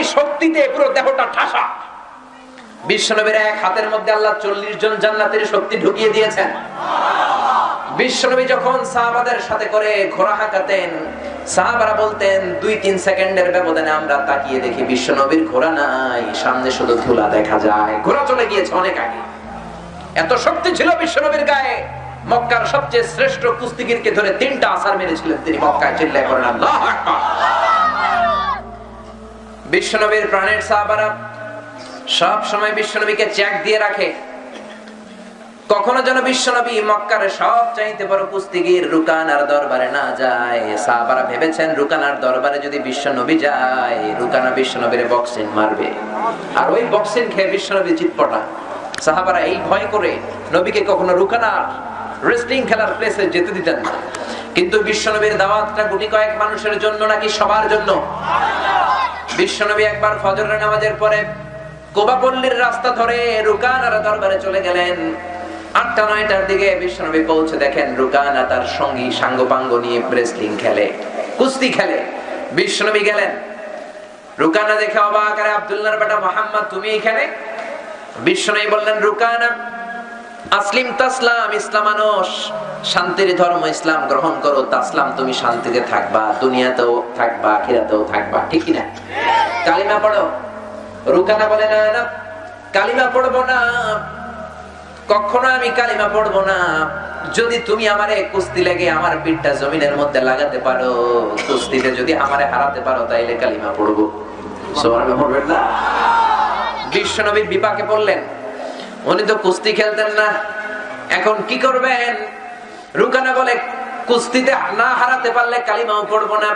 ইমানি শক্তিতে পুরো দেহটা ঠাসা। বিশ্বনবীর এক হাতের মধ্যে আল্লাহ চল্লিশ জন জান্নাতের শক্তি ঢুকিয়ে দিয়েছেন। বিশ্বনবী যখন সাহাবাদের সাথে করে হাঁকাতেন, সাহাবারা বলতেন, দুই তিন সেকেন্ডের ব্যবধানে আমরা তাকিয়ে দেখি বিশ্বনবীর নাই, সামনে শুধু ধুলা দেখা যায়। ঘোড়া চলে গিয়েছে অনেক আগে। এত শক্তি ছিল বিশ্বনবীর গায়ে। মক্কার সবচেয়ে শ্রেষ্ঠ কুস্তিগিরকে ধরে তিনটা আসার মেরেছিলেন তিনি, মক্কায় চিল্লায় করেন আল্লাহ বিশ্বনবীর প্রাণের সাহাবারা সব সময় বিশ্বনবীকে চেক দিয়ে রাখে। কখনো যেন বিশ্বনবী মক্কার সব চাইতে বড় কুস্তিগির রুকানার দরবারে না যায়। সাহাবারা ভেবেছেন রুকানার দরবারে যদি বিশ্বনবী যায়, রুকানা বিশ্বনবীর বক্সিং মারবে। আর ওই বক্সিং খেয়ে বিশ্বনবী চিৎপটা সাহাবারা এই ভয় করে নবীকে কখনো রুকানার রেসলিং খেলার প্লেসে যেতে দিতেন না। কিন্তু বিশ্বনবীর দাওয়াতটা গুটি কয়েক মানুষের জন্য নাকি সবার জন্য? বিশ্বনবী একবার ফজরের নামাজের পরে কোবাপল্লীর রাস্তা ধরে রুকানার দরবারে চলে গেলেন। আটটা, নয়টার দিকে বিশ্বনবী পৌঁছে দেখেন রুকানা তার সঙ্গী সাঙ্গপাঙ্গ নিয়ে রেসলিং খেলে, কুস্তি খেলে। বিশ্বনবী গেলেন। রুকানা দেখে অবাক, আরে আব্দুল্লাহর বেটা মোহাম্মদ, তুমি এখানে? বিশ্বনবী বললেন, রুকানা আসলিম তাসলাম ইসলাম মানুষ শান্তির ধর্ম ইসলাম, গ্রহণ করো, তাসলাম তুমি শান্তিতে থাকবা, দুনিয়াতেও থাকবা, আখিরাতেও থাকবা, ঠিক না কালিমা পড়ো। রুকানা বলে, না না, কালিমা পড়ব না। কখনো আমি কালিমা পড়ব না। যদি তুমি আমারে কুস্তি লেগে আমার পিঠটা জমিনের মধ্যে লাগাতে পারো, কুস্তিতে যদি আমারে হারাতে পারো, তাইলে কালিমা পড়ব। সুবহানাল্লাহ, পড়বেন বিশ্বনবী বিপাকে পড়লেন। উনি তো কুস্তি খেলতেন না। এখন কি করবেন? রুকানা বলে, কুস্তিতে না হারাতে পারলে কালিমাও পড়ব না।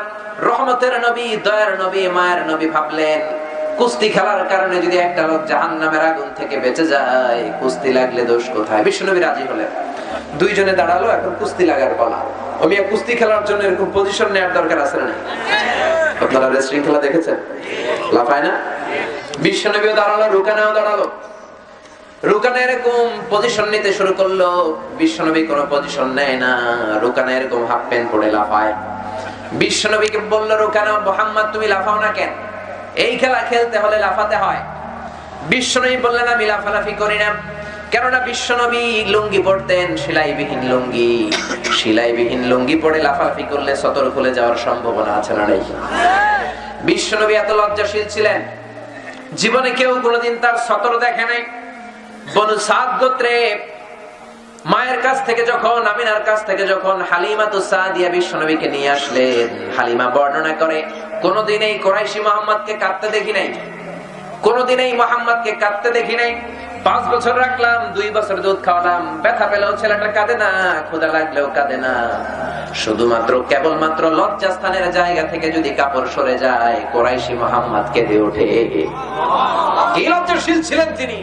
রহমতের নবী, দয়ার নবী, মায়ের নবী ভাবলেন, কুস্তি খেলার কারণে যদি একটা লোক জাহান নামের আগুন থেকে বেঁচে যায়, কুস্তি লাগলে দোষ কোথায়? বিশ্বনবী রাজি হলেন। দুইজনে দাঁড়াল, এখন কুস্তি লাগার বলা আমি কুস্তি খেলার জন্য এরকম পজিশন নেওয়ার দরকার আছে না আপনারা রেসলিং খেলা দেখেছেন? লাফায় না? বিশ্বনবীও দাঁড়াল, রুকানাও দাঁড়াল। রুকানা এরকম পজিশন নিতে শুরু করল, বিশ্বনবী কোনো পজিশন নেয় না। রুকানা এরকম হাফ প্যান্ট পরে লাফায়। বিশ্বনবীকে বলল, রুকানা, মোহাম্মদ, তুমি লাফাও না কেন? এই খেলা খেলতে হলে লাফাতে হয়। বিশ্বনবী বললেন, আমি লাফালাফি করি না। কেননা বিশ্বনবী লুঙ্গি পড়তেন সেলাইবিহীন লুঙ্গি। সেলাইবিহীন লুঙ্গি পরে লাফালাফি করলে সতর খুলে যাওয়ার সম্ভাবনা আছে না নেই? বিশ্বনবী এত লজ্জাশীল ছিলেন। জীবনে কেউ কোনোদিন তার সতর দেখে নাই। মায়ের কাছ থেকে যখন, আমিনার কাছ থেকে যখন হালিমা তো সাদিয়া বিশ্বনবীকে নিয়ে আসলেন, হালিমা বর্ণনা করে কোনদিন এই কোরাইশি মোহাম্মদকে কাঁদতে দেখি নাই। কোনদিন এই মোহাম্মদকে কাঁদতে দেখি নাই। পাঁচ বছর রাখলাম, দুই বছর দুধ খাওয়ালাম, ব্যথা পেলেও ছেলেটা কাঁদে না ক্ষুদা লাগলেও কাঁদে না। শুধুমাত্র কেবলমাত্র লজ্জাস্থানের জায়গা থেকে যদি কাপড় সরে যায়, কোরাইশি মোহাম্মদ কেঁদে ওঠে। কি লজ্জাশীল ছিলেন তিনি?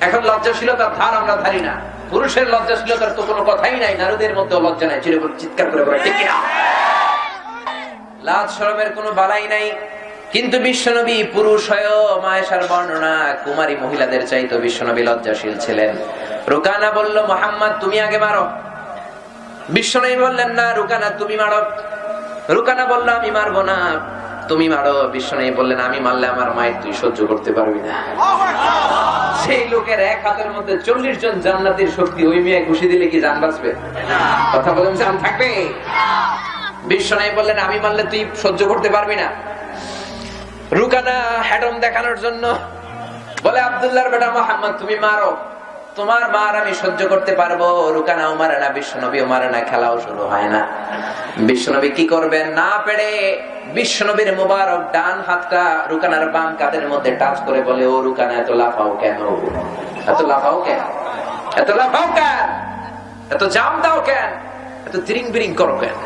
এখন লজ্জাশীলতার ধার আমরা ধারি না। পুরুষের লজ্জাশীলতার তো কোনো কথাই নাই, নারীদের মধ্যে লজ্জা নাই চিরে চিৎকার করে বলে লাজ শরমের কোনো বালাই নাই। কিন্তু বিশ্বনবী পুরুষ হয়েও মায়েশার বর্ণনা, কুমারী মহিলাদের চাইতো বিশ্বনবী লজ্জাশীল ছিলেন। রুকানা বলল, মোহাম্মদ, তুমি আগে মারো। বিশ্বনবী বললেন, না, রুকানা, তুমি মারো। রুকানা বলল, আমি মারবো না। তুমি মারো। বিশ্বনবী বললেন, আমি মারলে আমার মায়ের তুই সহ্য করতে পারবি না। সেই লোকের এক হাতের মধ্যে চল্লিশ জন জান্নাতির শক্তি, ওই মেয়ে ঘুষি দিলে কি জান বাঁচবে? কথা বলেন, জান থাকবে? নাই বললেন, আমি মানলে তুই সহ্য করতে পারবি না। রুকানা হ্যাডম দেখানোর জন্য বলে, আব্দুল্লাহর বেটা মোহাম্মদ, তুমি মারো। তোমার মার আমি সহ্য করতে পারব। রুকানাও মারে না বিশ্বনবীও মারে না, খেলাও শুরু হয় না। বিশ্বনবী কি করবেন? না পেরে বিশ্বনবীর মুবারক ডান হাতটা রুকানার বাম কাঁধের মধ্যে টাচ করে বলে, ও রুকানা, এত লাফাও কেন? এত লাফাও কেন? এত লাফাও কেন? এত জাম দাও কেন? এত তিরিং বিরিং করো কেন?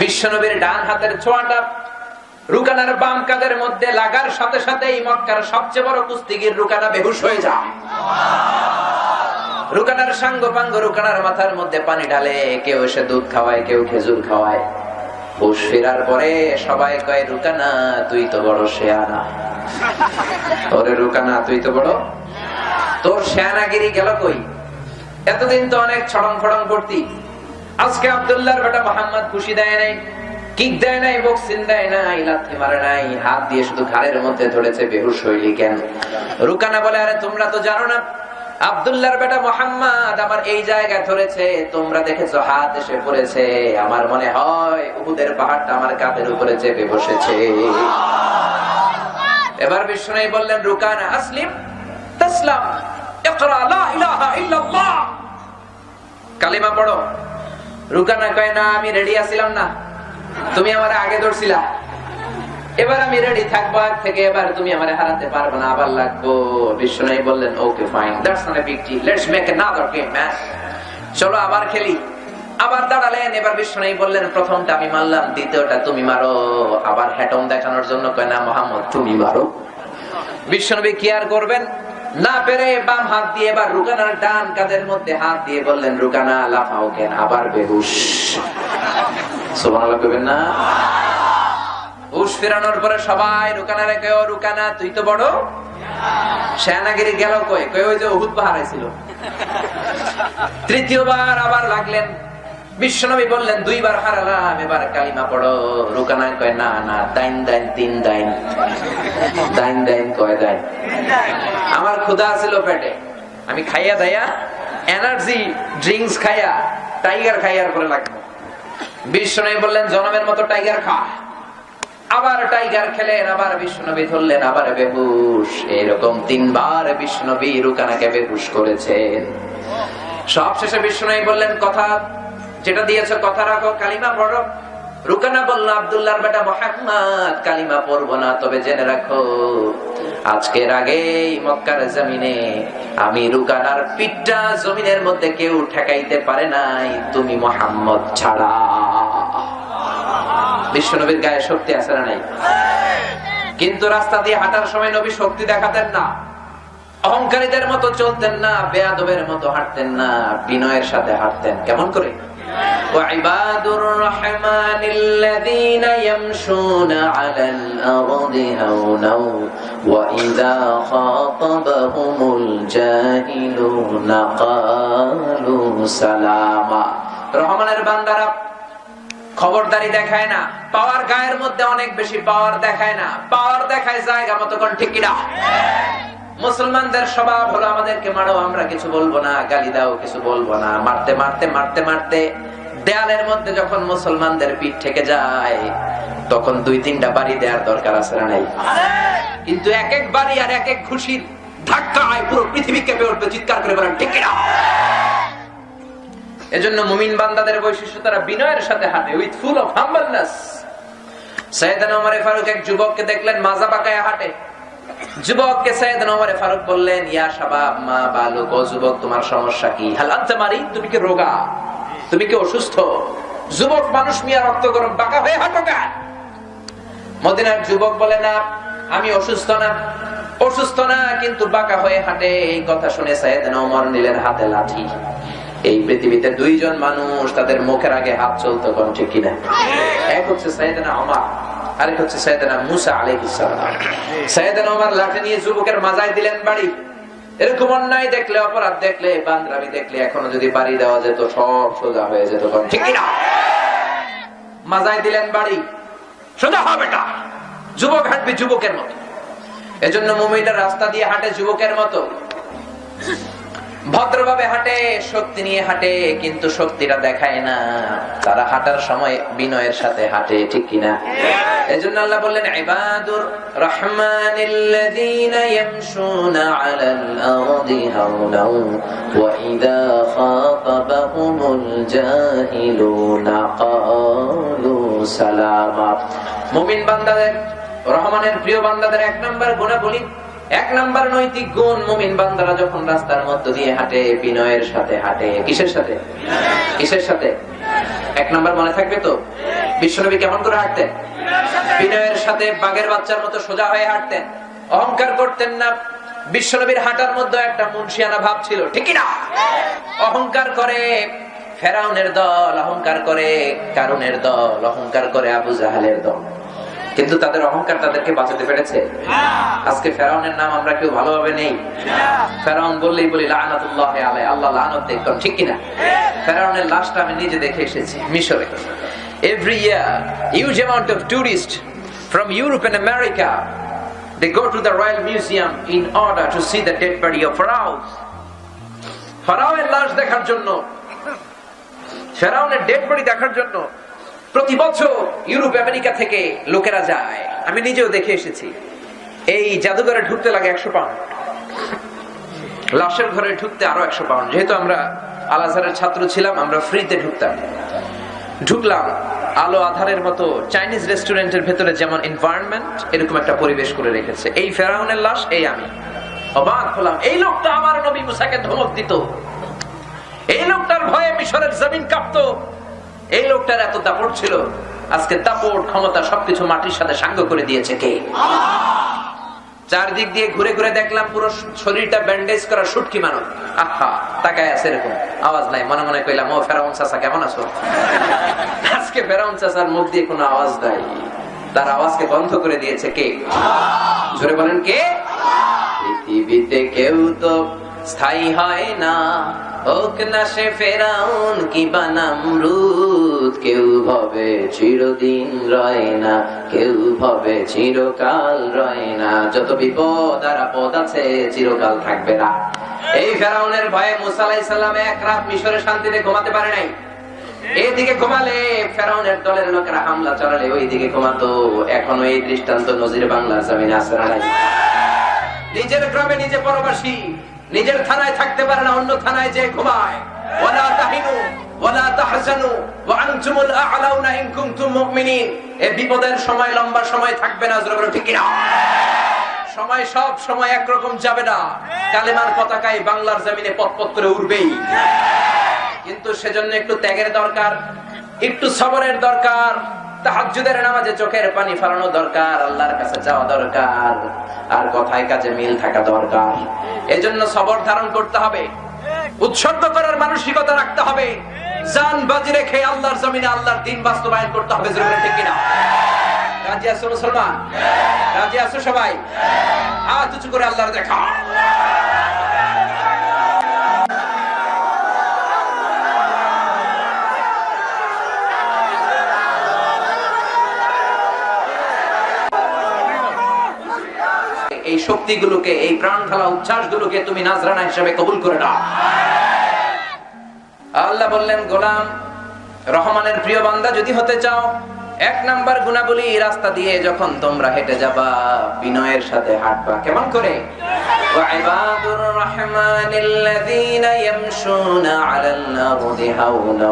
বিশ্বনবীর ডান হাতের ছোঁয়াটা রুকানার বাম কাঁধের মধ্যে লাগার সাথে সাথে এই মক্কার সবচেয়ে বড় কুস্তিগির রুকানা বেহুশ হয়ে যায়। রুকানার সাঙ্গ পাঙ্গ রুকানার মাথার মধ্যে পানি ঢালে, কেউ এসে দুধ খাওয়ায়, কেউ খেজুর খাওয়ায়। ফেরার পরে সবাই কয়, রুকানা, তুই তো বড় শেয়ানা। ওরে রুকানা, তুই তো বড়? তোর শেয়ানাগিরি গেল কই? এতদিন তো অনেক ছড়ং ফড়ং করতি। আজকে আব্দুল্লাহর বেটা মোহাম্মদ খুশি দেয় নাই। কিক দেয় নাই বক্সিন দেয় নাই, লাথি মারে নাই, হাত দিয়ে শুধু ঘাড়ের মধ্যে ধরেছে বেহুশ হইলি কেন? রুকানা বলে, আরে, তোমরা তো জানো না, আব্দুল্লাহর বেটা মোহাম্মদ আমার এই জায়গায় ধরেছে, তোমরা দেখেছ হাত এসে পড়েছে, আমার মনে হয় উহুদের পাহাড়টা আমার কাঁধের উপরে চেপে বসেছে। এবার বিষ্ণু বললেন, রুকানা, আসলিম, তাসলাম কালিমা পড়ো। রুকানা কয়, না, আমি রেডি আছিলাম না। তুমি আমার আগে ধরছিলা। এবার আমি রেডি থাকব আগ থেকে এবার তুমি আমার হারাতে পারবে না, আবার লাগবো। বিষ্ণু বললেন okay fine that's not a big deal let's make another game man চলো আবার খেলি। আবার দাঁড়ালেন, এবার বিষ্ণু বললেন, প্রথমটা আমি মারলাম, দ্বিতীয়টা তুমি মারো। আবার হ্যাটম দেখানোর জন্য কয়, না মোহাম্মদ, তুমি মারো। বিশ্বনবী কি আর করবেন? না পেরে বাম হাত দিয়ে এবার রুকানার ডান কাঁধের মধ্যে হাত দিয়ে বললেন, রুকানা, লাফাও কেন? আবার বেহুশ। তৃতীয়বার আবার লাগলেন। বিশ্বনবী বললেন, দুইবার হারালাম, এবার কালিমা পড়ো। রুকানা কয়, না না, দাইন দাইন, তিন দাইন। দাইন দাইন, কয় দাইন। আমার ক্ষুধা ছিল পেটে। আমি খাইয়া দাইয়া, এনার্জি ড্রিঙ্কস খাইয়া, টাইগার খাইয়ার করে লাগবো বিশ্বনবী বললেন, জনমের মতো টাইগার খা। আবার টাইগার খেলেন, আবার বিষ্ণবী ধরলেন, আবার বেহুশ। এরকম তিনবার বিষ্ণবী রুকানাকে বেহুশ করেছেন। সব শেষে বিষ্ণবী বললেন, কথা যেটা দিয়েছ, কথা রাখো, কালিমা পড়ো। রুকানা বলল, আব্দুল্লাহর বেটা মোহাম্মদ, কালিমা পড়ব না, তবে জেনে রাখো আজকের আগেই মক্কার জমিনে আমি রুকানার পিঠটা জমিনের মধ্যে কেউ ঠেকাইতে পারে নাই, তুমি মোহাম্মদ ছাড়া। বিশ্বনবীর গায়ে শক্তি আছে না নাই? কিন্তু রাস্তা দিয়ে হাঁটার সময় নবী শক্তি দেখাতেন না। অহংকারীদের মতো চলতেন না, বেয়াদবের মতো হাঁটতেন না, বিনয়ের সাথে হাঁটতেন। কেমন করে? وعباد الرحمن الذين يمشون على الأرض هونا وإذا خاطبهم الجاهلون قالوا سلاما রহমানের বান্দারা খবরদারি দেখায় না পাওয়ার গায়ের মধ্যে অনেক বেশি পাওয়ার দেখায় না পাওয়ার দেখায় জায়গা মতো কোন ঠিক কিনা মুসলমানদের স্বভাব হলো আমাদেরকে মারো, আমরা কিছু বলব না, গালি দাও, কিছু বলব না। মারতে মারতে মারতে মারতে দেয়ালের মধ্যে যখন মুসলমানদের পিঠ থেকে যায়, তখন দুই তিনটা বাড়ি দেওয়ার দরকার আছে না নাই? কিন্তু এক এক বাড়ি আর এক এক খুশির ধাক্কায় পুরো পৃথিবী কেঁপে উঠবে, চিৎকার করে বলেন, ঠিক কিনা এজন্য মুমিন বান্দাদের বৈশিষ্ট্য, তারা বিনয়ের সাথে হাঁটে, উইথ ফুল অফ হাম্বলনেস। সৈয়দানা ওমরে ফারুক এক যুবককে দেখলেন, মাজা পাকায় হাঁটে। যুবককে সৈয়দানা ওমরে ফারুক বললেন, ইয়া শাবাব, মা, বালুক, ও যুবক, তোমার সমস্যা কি? হাল আনতে মারি তুমি কি রোগা? তুমি কি অসুস্থ? যুবক মানুষ মিয়া রক্ত গরম বাঁকা হয়ে হাঁটো কেন মদিনার যুবক বলে, না, আমি অসুস্থ না। অসুস্থ না, কিন্তু বাঁকা হয়ে হাঁটে। এই কথা শুনে সাইয়েদনা ওমর নিলেন হাতে লাঠি। এই পৃথিবীতে দুইজন মানুষ, তাদের মুখের আগে হাত চলতো, কোন ঠিক কিনা? এক হচ্ছে সাইয়েদনা ওমর আরেক হচ্ছে সাইয়েদনা মুসা আলাইহিস সালাম। সাইয়েদনা ওমর লাঠি নিয়ে যুবকের মাজায় দিলেন বাড়ি। এরকম অন্যায় দেখলে, অপরাধ দেখলে, বান্দরামি দেখলে এখনও যদি বাড়ি দেওয়া যেত, সব সোজা হয়ে যেত ঠিক কিনা? মাজায় দিলেন বাড়ি। সোজা হবে না। যুবক হাঁটবে যুবকের মতো। এজন্য মুমিটা রাস্তা দিয়ে হাঁটে যুবকের মতো। ভদ্রভাবে হাঁটে, শক্তি নিয়ে হাঁটে, কিন্তু শক্তিটা দেখায় না। তারা হাঁটার সময় বিনয়ের সাথে হাঁটে, ঠিক কিনা? এজন্য আল্লাহ বললেন রহমানের প্রিয় বান্দাদের এক নম্বর গুণাবলী এক নাম্বার নৈতিক গুণ মুমিন বান্দারা যখন রাস্তার মধ্য দিয়ে হাঁটে, বিনয়ের সাথে হাঁটে, কিসের সাথে? কিসের সাথে? এক নাম্বার মনে থাকবে তো? বিশ্বনবী কেমন করে হাঁটতেন? বিনয়ের সাথে বাঘের বাচ্চার মতো সোজা হয়ে হাঁটতেন। অহংকার করতেন না। বিশ্বনবীর হাঁটার মধ্যে একটা মুন্সিয়ানা ভাব ছিল, ঠিক না অহংকার করে ফেরাউনের দল, অহংকার করে কারুনের দল, অহংকার করে আবু জাহালের দল। কিন্তু তাদের অহংকার তাদেরকে বাঁচাতে পেরেছে। আজকে ফেরাউনের নাম আমরা কেউ ভালোভাবে নেই। ফেরাউন বললেই বলি, লানাতুল্লাহ আলাই আল্লাহ লানত দেখতাম ঠিক কিনা? ফেরাউনের লাশটা আমি নিজে দেখে এসেছি, মিশরে। Every year, huge amount of tourists from Europe and America, they go to the Royal Museum in order to see the dead body of pharaohs ফেরাউনের লাশ দেখার জন্য, ফেরাউনের ডেড বডি দেখার জন্য প্রতি বছর ইউরোপ, আমেরিকা থেকে লোকেরা যায়। আমি নিজেও দেখে এসেছি। এই জাদুঘরে ঢুকতে লাগে একশো পাউন্ড। লাশের ঘরে ঢুকতে আরও একশো পাউন্ড। যেহেতু আমরা আল আজহারের ছাত্র ছিলাম, আমরা ফ্রিতে ঢুকতাম। ঢুকলাম আলো আধারের মতো চাইনিজ রেস্টুরেন্টের ভেতরে যেমন এনভায়রনমেন্ট এরকম একটা পরিবেশ করে রেখেছে। এই ফেরাউনের লাশ, এই আমি। অবাক হলাম, এই লোকটা আমার নবী মুসাকে ধমক দিত। এই লোকটার ভয়ে মিশরের জমিন কাঁপতো। এই লোকটার এত দাপট ছিল? আজকে দাপট, ক্ষমতা সবকিছু মাটির সাথে সাঙ্গ করে দিয়েছে কে? চারদিক দিয়ে ঘুরে ঘুরে দেখলাম পুরো শরীরটা ব্যান্ডেজ করা সুটকি মানুষ আহা, তাকায় আছে এরকম। আওয়াজ নাই, মনে মনে কইলাম, ও, ফেরাউন চাচা, কেমন আছো? আজকে ফেরাউন চাচার মুখ দিয়ে কোনো আওয়াজ নাই। তার আওয়াজকে বন্ধ করে দিয়েছে কে? জোরে বলেন কে? পৃথিবীতে কেউ তো স্থায়ী হয় না। যত বিপদ আর আপদ আছে, চিরকাল থাকবে না। এই ফেরাউনের ভয়ে এক রাত শান্তিতে ঘুমাতে পারে নাই। এইদিকে ঘুমালে ফেরাউনের দলের লোকেরা হামলা চালালে, ওইদিকে ঘুমাতো। এখনও এই দৃষ্টান্ত নজির বাংলার জমিনে না নিজের গ্রামে নিজে পরবাসী নিজের থানায় থাকতে পারে না, অন্য থানায় যে ঘুমায়। ওয়ালা তাহিনু আনতুমুল আ'লাউনা ইন কুনতুম মুমিনিন। এই বিপদের সময়, লম্বা সময় থাকবে না ঠিক কিনা? সময় সব সময় একরকম যাবে না। কালেমার পতাকায় বাংলার জমিনে পতপত করে উঠবেই। কিন্তু সেজন্য একটু ত্যাগের দরকার, একটু সবরের দরকার। তাহাজ্জুদের নামাজে চোখের পানি ফেলানো দরকার, আল্লাহর কাছে যাওয়া দরকার, আর কথায় কাজে মিল থাকা দরকার। এজন্য সবর ধারণ করতে হবে, উৎসর্গ করার মানসিকতা রাখতে হবে, জান বাজি রেখে আল্লাহর জমিনে আল্লাহর দিন বাস্তবায়ন করতে হবে, জরুরি ঠিক কিনা? রাজি আছো মুসলমান? রাজি আছো সবাই? হাত উঁচু করে আল্লাহর দেখা। শক্তিগুলোকে এই প্রাণ ঢালা উচ্ছ্বাসগুলোকে তুমি নাজরানা হিসেবে কবুল করে নাও আল্লাহ বললেন গোলাম রহমানের প্রিয় বান্দা যদি হতে চাও এক নাম্বার গুণাবলী রাস্তা দিয়ে যখন তোমরা হেঁটে যাবা বিনয়ের সাথে হাঁটবা কেমন করে وعباد الرحمن الذين يمشون على الأرض هونا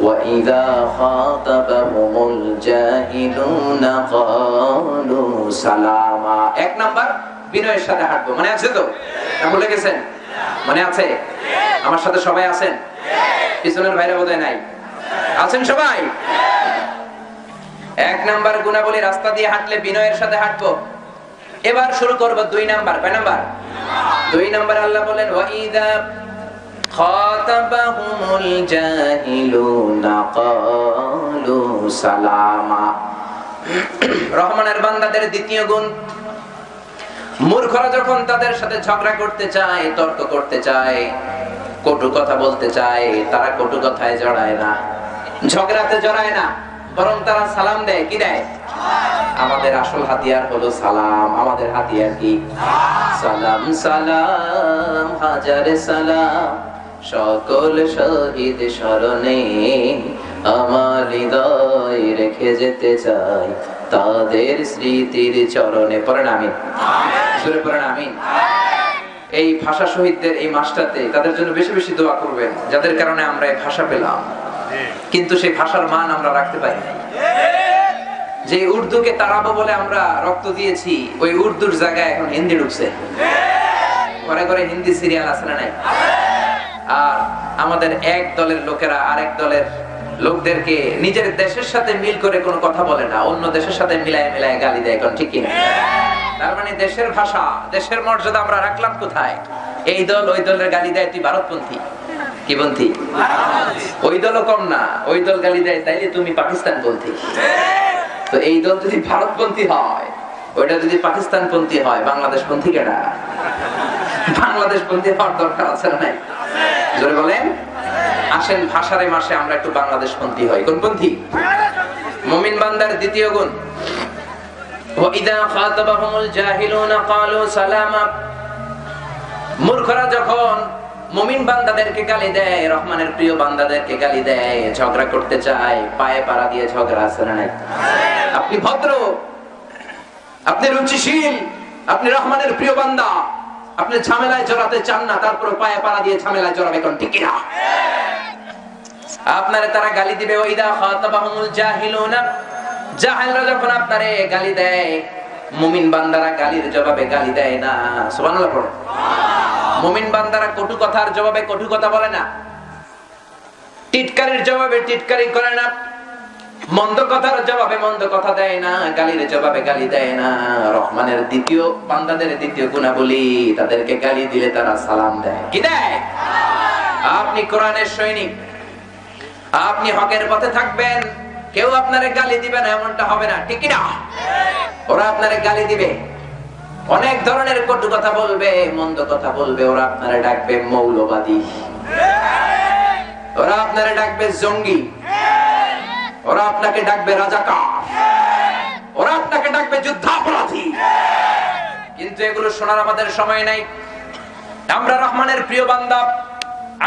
وإذا خاطبهم الجاهلون قالوا سلاما এক নাম্বার বিনয়ের সাথে হাঁটবো মনে আছে তো না ভুলে গেছেন মনে আছে আমার সাথে সবাই আছেন পিছনের ভাইরা বোধহয় নাই আছেন সবাই এক নাম্বার গুণাবলী রাস্তা দিয়ে হাঁটলে বিনয়ের সাথে হাঁটবো এবার শুরু করব দুই নাম্বার কয় নাম্বার দুই নাম্বার আল্লাহ বলেন ওয়াইদা খাতাবাহুমুল জাহিলুনা ক্বালু সালামা রহমানের বান্দাদের দ্বিতীয় গুণ, মূর্খরা যখন তাদের সাথে ঝগড়া করতে চায়, তর্ক করতে চায়, কটু কথা বলতে চায়, তারা কটু কথায় জড়ায় না, ঝগড়াতে জড়ায় না, বরং তারা সালাম দেয়, কি দেয়? আমাদের আসল হাতিয়ার হলো সালাম। আমাদের হাতিয়ার কি? সালাম সালাম, হাজারে সালাম। সকল শহীদ স্মরণে আমার হৃদয় রেখে যেতে চাই। তাদের স্মৃতির চরণে পড়েন আমিন। সুরে এই ভাষা শহীদদের এই মাসটাতে তাদের জন্য বেশি বেশি দোয়া করবেন, যাদের কারণে আমরা এই ভাষা পেলাম। কিন্তু সেই ভাষার মান আমরা রাখতে পারি যে উর্দুকে তারাবো বলে আমরা রক্ত দিয়েছি, ওই উর্দুর জায়গায় এখন হিন্দি ঢুকছে। ঘরে ঘরে হিন্দি সিরিয়াল না নাই? আর আমাদের এক দলের লোকেরা আরেক দলের লোকদেরকে নিজের দেশের সাথে মিল করে কোনো কথা বলে না, অন্য দেশের সাথে মিলায় মিলায় গালি দেয় এখন ঠিক কিনা তার মানে দেশের ভাষা, দেশের মর্যাদা আমরা রাখলাম কোথায়? এই দল ওই দলের গালি দেয়, তুই ভারতপন্থী? কি ওই দলও কম না, ওই দল গালি দেয়, তাইলে তুমি পাকিস্তান পন্থী তো এই দল যদি ভারতপন্থী হয়, ওইটা যদি পাকিস্তান পন্থী হয় বাংলাদেশ পন্থী কেনা বাংলাদেশ পন্থী হওয়ার দরকার আছে না বলেন। আসেন ভাষারে মাসে আমরা একটু হই। মমিন বান্দার দ্বিতীয় গুণ। মূর্খরা যখন বান্দাদেরকে গালি দেয়, রহমানের প্রিয় বান্দাদেরকে গালি দেয়, ঝগড়া করতে চায়, পায়ে পাড়া দিয়ে ঝগড়া, আছে না আপনি ভদ্র, আপনি রুচিশীল, আপনি রহমানের প্রিয় বান্দা। আপনি ঝামেলায় জড়াতে চান না তারপর পায়ে পাড়া দিয়ে ঝামেলায় জড়াবে কোন, ঠিক না আপনারে তারা গালি দিবে, ওইদা খাতাবাহুমুল জাহিলুনা। জাহেলরা যখন আপনারে গালি দেয়, মুমিন বান্দারা গালির জবাবে গালি দেয় না। সুবহানাল্লাহ পড়ো। মুমিন বান্দারা কটু কথার জবাবে কটু কথা বলে না। টিটকারির জবাবে টিটকারি করে না। মন্দ কথার জবাবে মন্দ কথা দেয় না, গালির জবাবে গালি দেয় না। রহমানের দ্বিতীয় বান্দাদের দ্বিতীয় গুণাবলী, তাদেরকে গালি দিলে তারা সালাম দেয়। কি দেয়? আপনি কোরআনের সৈনিক, আপনি হকের পথে থাকবেন, কেউ আপনারে গালি দিবে না, এমনটা হবে না, ঠিক না ওরা আপনারে গালি দিবে। অনেক ধরনের কটু কথা বলবে, মন্দ কথা বলবে, ওরা আপনারে ডাকবে মৌলবাদী। ওরা আপনারে ডাকবে জঙ্গি। ওরা আপনাকে ডাকবে রাজাকার। ওরা আপনাকে ডাকবে যুদ্ধাপরাধী। কিন্তু এগুলো শোনার আমাদের সময় নাই। আমরা রহমানের প্রিয় বান্দা,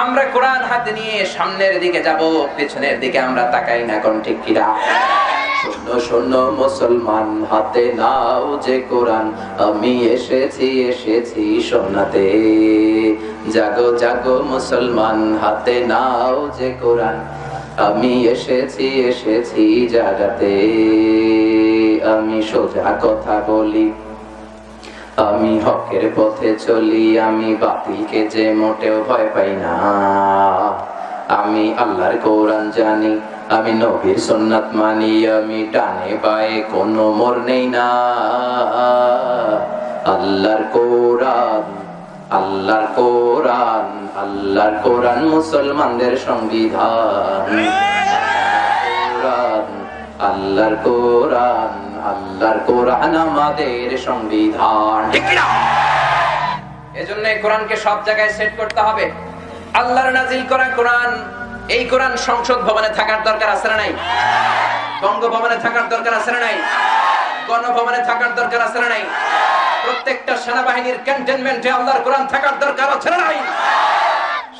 আমরা কোরআন হাতে নিয়ে সামনের দিকে যাব, পেছনের দিকে আমরা তাকাই না, কোন ঠিক কিরা শূন্য শূন্য মুসলমান হাতে নাও যে কোরআন। আমি এসেছি এসেছি শোনাতে জাগো জাগো, মুসলমান হাতে নাও যে কোরআন। আমি এসেছি এসেছি জাগাতে। আমি সোজা কথা বলি। আমি হকের পথে চলি, আমি বাতিলকে যে মোটেও ভয় পাই না। আমি আল্লাহর কোরআন জানি, আমি নবীর সুন্নাত মানি, আমি টানে বায়ে কোনো মোর নেই না। আল্লাহর কোরআন আল্লাহর কোরআন আল্লাহর কোরআন মুসলমানদের সংবিধান। আল্লাহর কোরআন আল্লাহর কোরআন আমাদের সংবিধান? এজন্য এই কোরআনকে সব জায়গায় সেট করতে হবে। আল্লাহর নাজিল করা কোরআন, এই কোরআন সংসদ ভবনে থাকার দরকার আছে না নাই? বঙ্গভবনে থাকার দরকার আছে না নাই? গণভবনে থাকার দরকার আছে না নাই? প্রত্যেকটা সেনাবাহিনীর ক্যান্টনমেন্টে আল্লাহর কোরআন থাকার দরকার আছে নাই?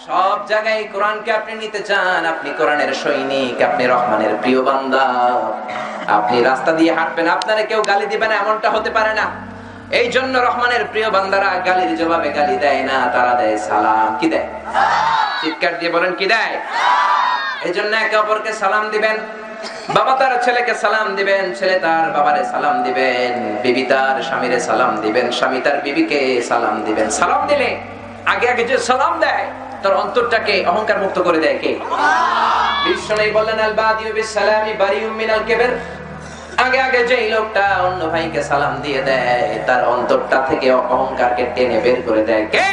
সব জায়গায় কোরআনকে আপনি নিতে চান, আপনি কোরআনের সৈনিক, আপনি রহমানের প্রিয় বান্দা। আপনি রাস্তা দিয়ে হাঁটবেন, আপনারে কেউ গালি দিবে না, এমনটা হতে পারে না। এই জন্য রহমানের প্রিয় বান্দারা গালির জবাবে গালি দেয় না, তারা দেয় সালাম। কি দেয়? চিৎকার দিয়ে বলেন, কি দেয়? এই জন্য একে অপরকে সালাম দিবেন। বাবা তার ছেলেকে সালাম দিবেন, ছেলে তার বাবারে সালাম দিবেন, বিবি তার স্বামীরে সালাম দিবেন, স্বামী তার বিবিকে সালাম দিবেন। সালাম দিলে আগে আগে যে সালাম দেয়, তার অন্তরটাকে অহংকার মুক্ত করে দেয় কে? বিশ্বনবী বললেন, আল বাদিউ বিসালামি বারিউম মিনাল কিবর। আগে আগে যেই লোকটা অন্য ভাইকে সালাম দিয়ে দেয়, তার অন্তরটা থেকে অহংকারকে টেনে বের করে দেয় কে?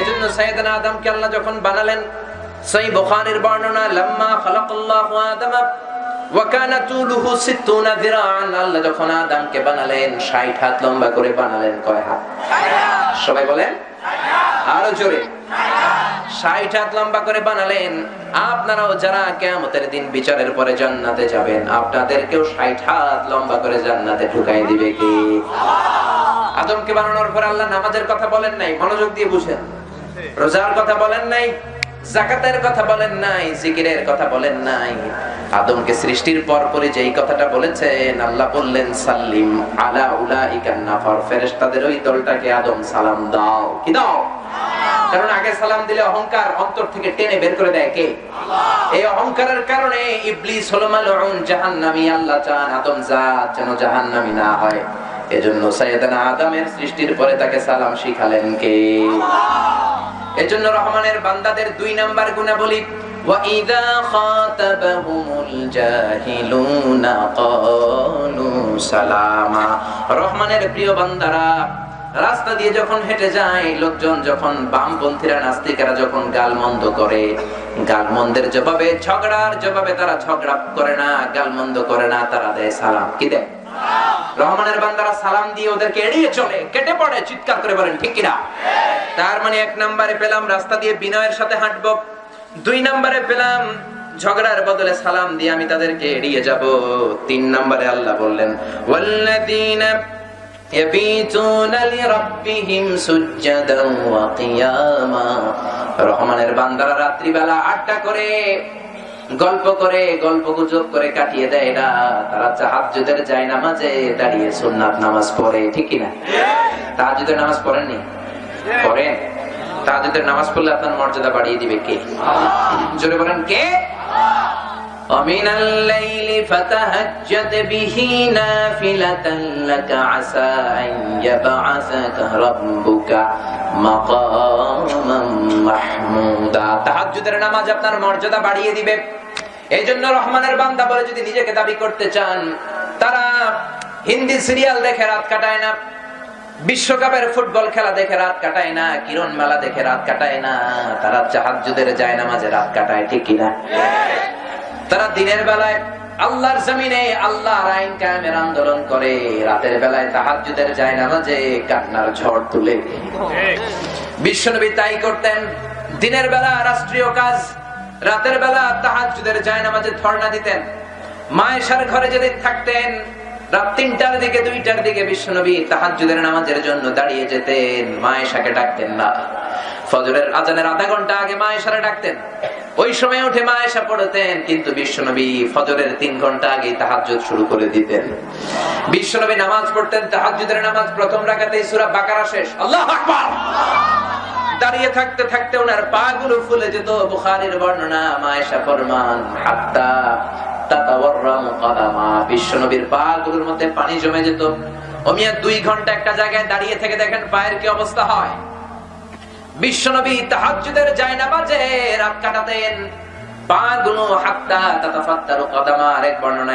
এজন্য সাইয়েদনা আদমকে আল্লাহ যখন বানালেন সেই বুখারীর বর্ণনা আদম, ওয়া কানা তুলুহু 60 যিরাআন, আল্লাহ যখন আদমকে বানালেন 60 হাত লম্বা করে বানালেন, কয় হাত? সবাই বলেন, আরও জোরে। ষাট হাত লম্বা করে বানালেন, আপনারাও যারা কেয়ামতের দিন বিচারের পরে জান্নাতে যাবেন, আপনাদেরকেও ষাট হাত লম্বা করে জান্নাতে ঢুকাই দিবে কি? আদমকে বানানোর পর আল্লাহ নামাজের কথা বলেন নাই, মনোযোগ দিয়ে বুঝেন। রোজার কথা বলেন নাই জাকাতের কথা বলেন নাই জিকিরের কথা বলেন নাই। আদমকে সৃষ্টির পর পরে যেই কথাটা বলেছেন আল্লাহ বললেন সাল্লিম আলা উলাইকান নাফার। ফেরেশতাদের ওই দলটাকে আদম সালাম দাও। কি দাও? কারণ আগে সালাম দিলে অহংকার অন্তর থেকে টেনে বের করে দেয় কে? এই অহংকারের কারণে ইবলিস হলো মালউন জাহান্নামী। আল্লাহ চান আদম জাত যেন জাহান্নামী না হয়। এজন্য সাইয়েদানা আদমের সৃষ্টির পরে তাকে সালাম শিখালেন কে? এজন্য রহমানের বান্দাদের দুই নাম্বার গুণাবলী وَإِذَا خَاطَبَهُمُ الْجَاهِلُونَ قَالُوا سَلَامًا রহমানের প্রিয় বান্দারা রাস্তা দিয়ে যখন হেঁটে যায় লোকজন যখন বামপন্থীরা নাস্তিকেরা যখন গালমন্দ করে গালমন্দের জবাবে ঝগড়ার জবাবে তারা ঝগড়া করে না গালমন্দ করে না তারা দেয় সালাম কি দেয় রহমানের বান্দারা সালাম দিয়ে ওদেরকে এড়িয়ে চলে কেটে পড়ে চিৎকার করে বলেন ঠিক কিনা তার মানে এক নম্বরে পেলাম রাস্তা দিয়ে বিনয়ের সাথে হাঁটবো দুই নম্বরে পেলাম ঝগড়ার বদলে সালাম দিয়ে আমি তাদেরকে এড়িয়ে যাব তিন নম্বরে আল্লাহ বললেন ওয়াল্লাযীনা يبيتون لربهم سجدا وقياما রহমানের বান্দারা রাত্রিবেলা আড্ডা করে গল্প করে গল্প গুজব করে কাটিয়ে দেয় না তারা তাহাজ্জুদের যায় নামাজে দাঁড়িয়ে সুন্নাত নামাজ পড়ে ঠিক কি না তাহাজ্জুদের নামাজ পড়েননি পড়েন তাহাজ্জুদের নামাজ পড়লে আপনার মর্যাদা বাড়িয়ে দিবে কে জোরে বলেন কে ومن الليل فتهجد به نافلة لك عسى أن يبعثك ربك مقاما محمودا তাহাজ্জুদের নামাজ আপনার মর্যাদা বাড়িয়ে দিবে এই জন্য রহমানের বান্দা বলে যদি নিজেকে দাবি করতে চান তারা হিন্দি সিরিয়াল দেখে রাত কাটায় না বিশ্বকাপের ফুটবল খেলা দেখে রাত কাটায় না কিরণ মেলা দেখে রাত কাটায় না তারা চাহাজ্জুদের যায় নামাজে রাত কাটায় ঠিক কিনা তারা দিনের বেলায় আল্লাহর জমিনে আল্লাহর আইন কায়েমের আন্দোলন করে রাতের বেলায় তাহাজ্জুদের যায় নামাজে কান্নার ঝড় তুলে। বিশ্বনবী তাই করতেন। দিনের বেলা রাষ্ট্রীয় কাজ রাতের বেলা তাহাজ্জুদের যায় নামাজে ধর্ণা দিতেন। মায়েশার ঘরে যেদিন থাকতেন, রাত তিনটার দিকে, দুইটার দিকে বিশ্বনবী তাহাজ্জুদের নামাজের জন্য দাঁড়িয়ে যেতেন। মায়েশাকে ডাকতেন না। ফজরের আজানের আধা ঘণ্টা আগে মায়েশারে ডাকতেন। ওই সময় উঠে মায়েশা পড়তেন, কিন্তু বিশ্বনবী ফজরের তিন ঘণ্টা আগে তাহাজ্জুদ শুরু করে দিতেন। বিশ্বনবী নামাজ পড়তেন, তাহাজ্জুদের নামাজ প্রথম রাকাতেই সূরা বাকারা শেষ। আল্লাহু আকবার! দাঁড়িয়ে থাকতে থাকতে ওনার পা গুলো ফুলে যেত। বুখারীর বর্ণনা, মায়েশা ফরমান, হাত্তা বিশ্বনবীর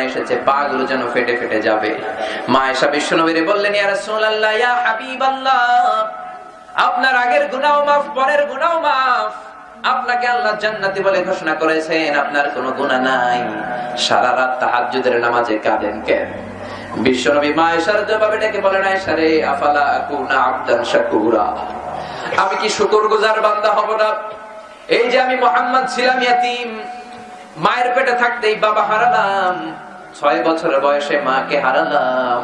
এসেছে পা গুলো যেন ফেটে ফেটে যাবে। মা এসা বিশ্বনবীরে বললেন আপনার আগের গুনাও মাফ, পরের গুনাও মাফ। আপনাকে আল্লাহ জান্নাতি বলে ঘোষণা করেছেন, আপনার কোনো গুনাহ নাই। সারা রাত তাহাজ্জুদের নামাজে কাঁদেন কেন? মা এসার জবাবে ডেকে আফালা আকুনা আবদান শাকুরা? আমি কি গুজার বান্দা হব না? এই যে আমি মোহাম্মদ ছিলাম ইয়াতিম, মায়ের পেটে থাকতেই বাবা হারালাম। ছয় বছর বয়সে মাকে হারালাম।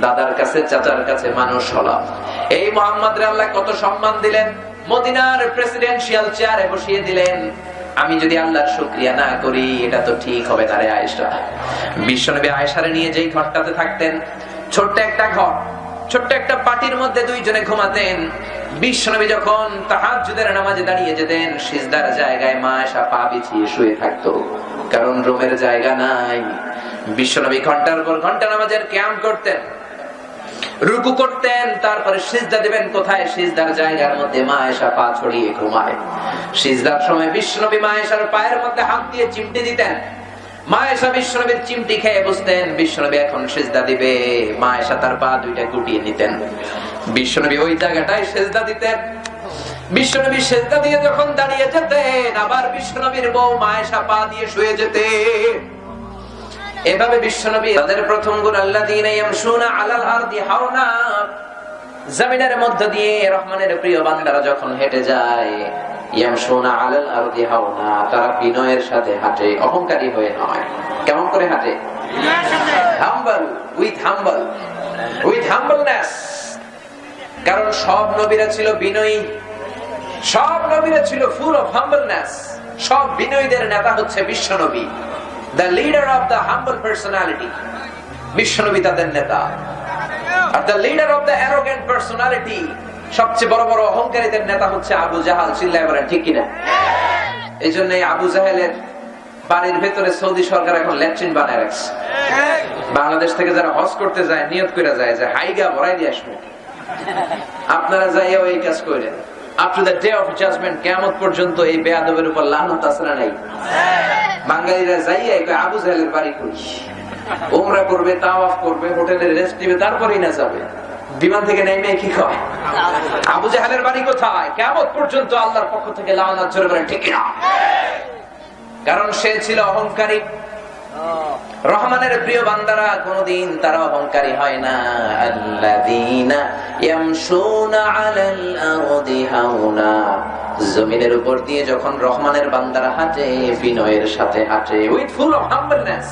দাদার কাছে, চাচার কাছে মানুষ হলাম। এই মোহাম্মদ আল্লাহ কত সম্মান দিলেন। মদিনার প্রেসিডেন্সিয়াল চেয়ারে বসিয়ে দিলেন। আমি যদি আল্লাহর শুক্রিয়া না করি, এটা তো ঠিক হবে তারে আয়েশা। বিশ্বনবী আয়েশারে নিয়ে যেই ঘরটাতে থাকতেন, ছোট্ট একটা ঘর, ছোট্ট একটা পাটির মধ্যে দুইজনে ঘুমাতেন। বিশ্বনবী যখন তাহাজ্জুদের নামাজে দাঁড়িয়ে যেতেন, সিজদার জায়গায় মা এসা পা বিছিয়ে শুয়ে থাকতো। কারণ রুমের জায়গা নাই। বিশ্বনবী ঘণ্টার পর ঘণ্টা নামাজের ক্যাম্প করতেন। রুকু করতেন, তারপরে সিজদা দিবেন। কোথায়? সিজদার জায়গার মধ্যে মা এসা পা ছড়িয়ে ঘুমায়। সিজদার সময় বিশ্বনবী মা এসার পায়ের মধ্যে হাত দিয়ে চিমটি দিতেন। মা বিশ্বনবীর চিমটি খেয়ে বসতেন। বিশ্বনবী এখন সেজদা দিবে। তার পা দুইটা গুটিয়ে নিতেন। বিশ্বনবী ওই জায়গাটায় সেজদা দিতেন। বিশ্বনবী সেজদা দিয়ে যখন দাঁড়িয়ে যেতেন, আবার বিশ্বনবীর বউ মা এসা পা দিয়ে শুয়ে যেতেন। এভাবে বিশ্বনবী তাদের প্রথম গুণ আল্লাহ দিন জমিনের মধ্য দিয়ে রহমানের প্রিয় বান্দারা যখন হেঁটে যায় কারণ সব নবীরা ছিল বিনয়ী। সব নবীরা ছিল ফুল অফ হাম্বলনেস সব বিনয়ীদের নেতা হচ্ছে বিশ্বনবী। The leader of the humble personality বিশ্বনবী তাদের নেতা। আর the leader of the arrogant personality সবচেয়ে বড় বড় অহংকারীদের নেতা হচ্ছে আবু জাহাল। চিল্লায় বলেন, ঠিক কিনা? এই জন্য আবু জাহেলের বাড়ির ভেতরে সৌদি সরকার এখন ল্যাট্রিন বানায় রাখছে। বাংলাদেশ থেকে যারা হজ করতে যায়, নিয়ত করে যায়, যে হাইগা ভরাই দিয়ে আসব। আপনারা যাইয়া এই কাজ করেন up to the day of judgment কেমন পর্যন্ত এই বেয়াদবের উপর লানত নাই? বাঙালিরা যাইয়া আবু জাহেলের বাড়ি করি। ওমরা করবে, তাওয়াফ করবে, হোটেলে রেস্ট নিবে, তারপরেই না যাবে। বিমান থেকে নেমে কি কয়? আবু জাহেলের বাড়ি কোথায়? কেমন পর্যন্ত আল্লাহর পক্ষ থেকে লানত জোরে বলে ঠিক না কারণ সে ছিল অহংকারী। রহমানের প্রিয় বান্দারা, কোনদিন তারা অহংকারী হয় না। আল্লাযীনা ইয়ামশুনা আলাল আরদি জমিনের উপর দিয়ে যখন রহমানের বান্দারা হাঁটে, বিনয়ের সাথে হাঁটে উইথ ফুল অফ হাম্বলনেস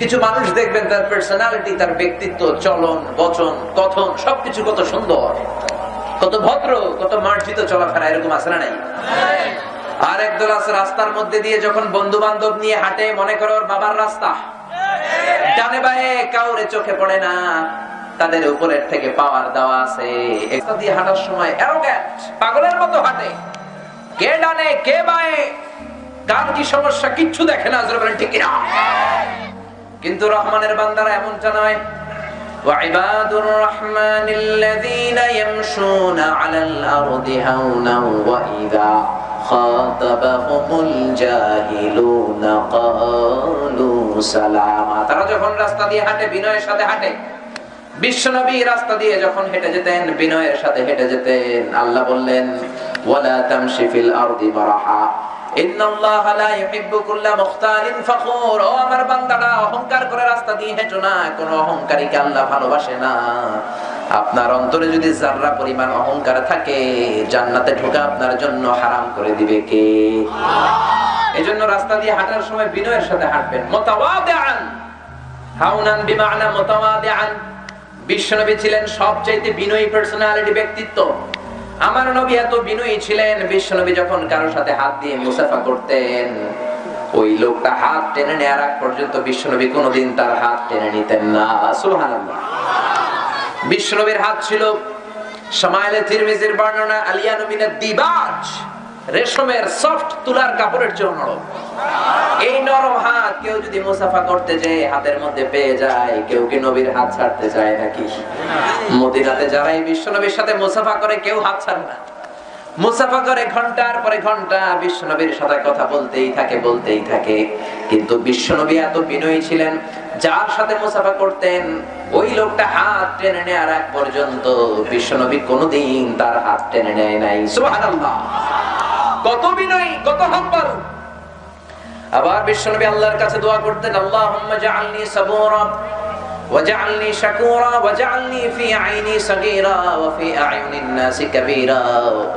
কিছু মানুষ দেখবেন, তার পার্সোনালিটি তার ব্যক্তিত্ব, চলন, বচন, কথন, সবকিছু কত সুন্দর, কত ভদ্র, কত মার্জিত চলাফেরা এরকম আছে না নাই? আর একদল আছে রাস্তার মধ্যে দিয়ে যখন বন্ধু বান্ধব নিয়ে হাঁটে, মনে করো ওর বাবার রাস্তা। ডানে বায়ে কাউরে চোখে পড়ে না। তাদের উপরের থেকে পাওয়ার দেওয়া আছে। দিয়ে হাঁটার সময় পাগলের মতো হাঁটে। কে ডানে, কে বায়ে? কার কি সমস্যা? কিচ্ছু দেখে না ঠিক কিন্তু রহমানের বান্দারা এমনটা নয়। وعباد الرحمن الذين يمشون على الأرض هونا وإذا خاطبهم الجاهلون قالوا سلاما তারা যখন রাস্তা দিয়ে হাঁটে বিনয়ের সাথে হাঁটে বিশ্বনবী রাস্তা দিয়ে যখন হেঁটে যেতেন বিনয়ের সাথে হেঁটে যেতেন আল্লাহ বললেন ওয়ালা তামশি ফিল আরদি মারাহা আপনার অন্তরে যদি যাররা পরিমাণ অহংকার থাকে, জান্নাতে ঢোকা আপনার জন্য হারাম করে দিবে কে? এজন্য রাস্তা দিয়ে হাঁটার সময় বিনয়ের সাথে হাঁটবেন। মুতাওয়াদিআন। হাউনান বিমানা বিশ্বনবী ছিলেন সবচাইতে বিনয়ী পার্সোনালিটি ব্যক্তিত্ব। আমার নবী এত বিনয়ী ছিলেন বিশ্বনবী যখন কারোর সাথে হাত দিয়ে মুসাফা করতেন, ওই লোকটা হাত টেনে নেয়ার আগ পর্যন্ত বিশ্বনবী কোনোদিন তার হাত টেনে নিতেন না। বিশ্ব বিশ্বনবীর হাত ছিল সমাইলে তিরমিজির বর্ণনা আলিয়া নবীনের দিবাজ রেশমের সফট তুলার কাপড়ের চেয়ে নরম এই নরম হাত কেউ যদি মুসাফা করতে যায় হাতের মধ্যে পেয়ে যায়, কেউ কি নবীর হাত ছাড়তে চায় নাকি? মদিনাতে যারা এই বিশ্ব নবীর সাথে মুসাফা করে, কেউ হাত ছাড়ে না। মুসাফা করে ঘণ্টার পরে ঘণ্টা, বিশ্বনবীর সাথে কথা বলতেই থাকে বলতেই থাকে। কিন্তু বিশ্বনবী এত বিনয়ী ছিলেন, যার সাথে মুসাফা করতেন, ওই লোকটা হাত টেনে নেওয়ার আগ পর্যন্ত বিশ্বনবী কোনোদিন তার হাত টেনে নেয় নাই। সুবহানাল্লাহ। কত বিনয়ী কত হাম্বল আবার বিশ্বনবী আল্লাহর কাছে দোয়া করতেন, আল্লাহুম্মা জাআলনি সাবুরা ওয়াজআলনি ফি আইনি সাগীরা ওয়া ফি আয়ুনিন নাসি কাবীরা।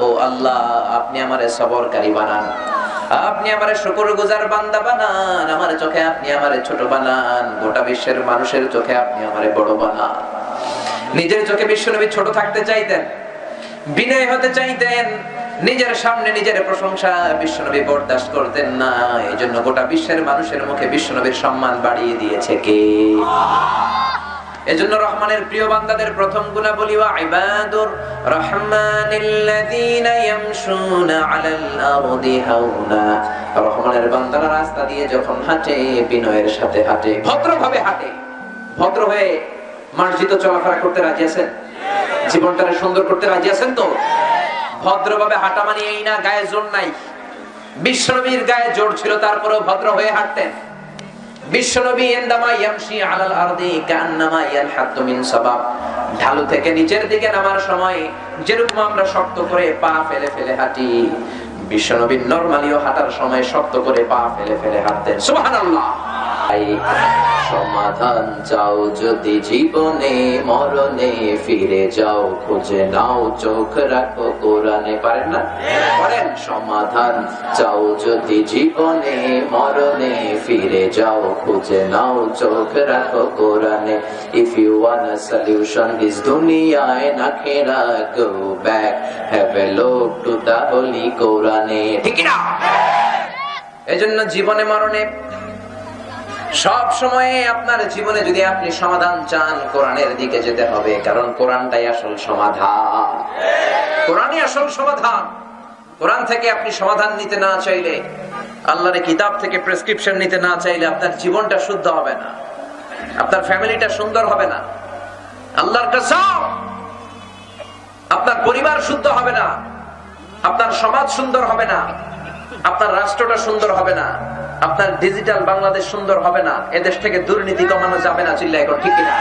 ও আল্লাহ, আপনি আমারে সবরকারী বানান। আপনি আমারে শুকরগুজার বান্দা বানান। আমার চোখে আপনি আমারে ছোট বানান। গোটা বিশ্বের মানুষের চোখে আপনি আমারে বড় বানান। নিজের চোখে বিশ্বনবী ছোট থাকতে চাইতেন, বিনয় হতে চাইতেন নিজের সামনে নিজের প্রশংসা বিশ্বনবী বরদাস্ত করতেন না। এই জন্য গোটা বিশ্বের মানুষের মুখে বিশ্বনবীর সম্মান বাড়িয়ে দিয়েছে কে? এজন্য রহমানের প্রিয় বান্দাদের প্রথম গুণা বলি ইবাদুর ইয়ামশুনা আলাল আরদি রহমানের বান্দারা রাস্তা দিয়ে যখন হাঁটে, বিনয়ের সাথে হাঁটে, ভদ্রভাবে হাঁটে, ভদ্র হয়ে চলাফেরা করতে রাজি আছেন? জীবনটাকে সুন্দর করতে রাজি আছেন তো? ভদ্রভাবে হাঁটা মানে এই না, গায়ে জোর নাই। বিশ্বনবীর গায়ে জোর ছিল, তারপরেও ভদ্র হয়ে হাঁটতেন। বিশ্বনবী আলাল আরদি ঢালু থেকে নিচের দিকে নামার সময় যেরকম আমরা শক্ত করে পা ফেলে ফেলে হাঁটি। বিশ্বনবী নরমালিও হাঁটার সময় শক্ত করে পা ফেলে ফেলে হাঁটতেন। সুবহানাল্লাহ! সমাধান চাও যদি জীবনে মরণে ফিরে যাও খুঁজে নাও চোখ রাখো কোরআনে পারেন না? পারেন। সমাধান চাও যদি জীবনে মরণে ফিরে যাও খুঁজে নাও চোখ রাখো কোরআনে। If you want a solution this দুনিয়ায় না Kheda go back have a look to the holy কোরআনে ঠিক না এজন্য জীবনে মরণে সব সময়ে আপনার জীবনে যদি আপনি সমাধান চান, কোরআনের দিকে যেতে হবে, কারণ কোরআনটাই আসল সমাধান। কোরআনই আসল সমাধান। কোরআন থেকে আপনি সমাধান নিতে না চাইলে, আল্লাহর কিতাব থেকে প্রেসক্রিপশন নিতে না চাইলে আপনার জীবনটা শুদ্ধ হবে না। আপনার ফ্যামিলিটা সুন্দর হবে না। আল্লাহর কাসাম, আপনার পরিবার শুদ্ধ হবে না। আপনার সমাজ সুন্দর হবে না। আপনার রাষ্ট্রটা সুন্দর হবে না। আপনার ডিজিটাল বাংলাদেশ সুন্দর হবে না। এদেশ থেকে দুর্নীতি কমানো যাবে না চিল্লা এখন, ঠিক কিনা?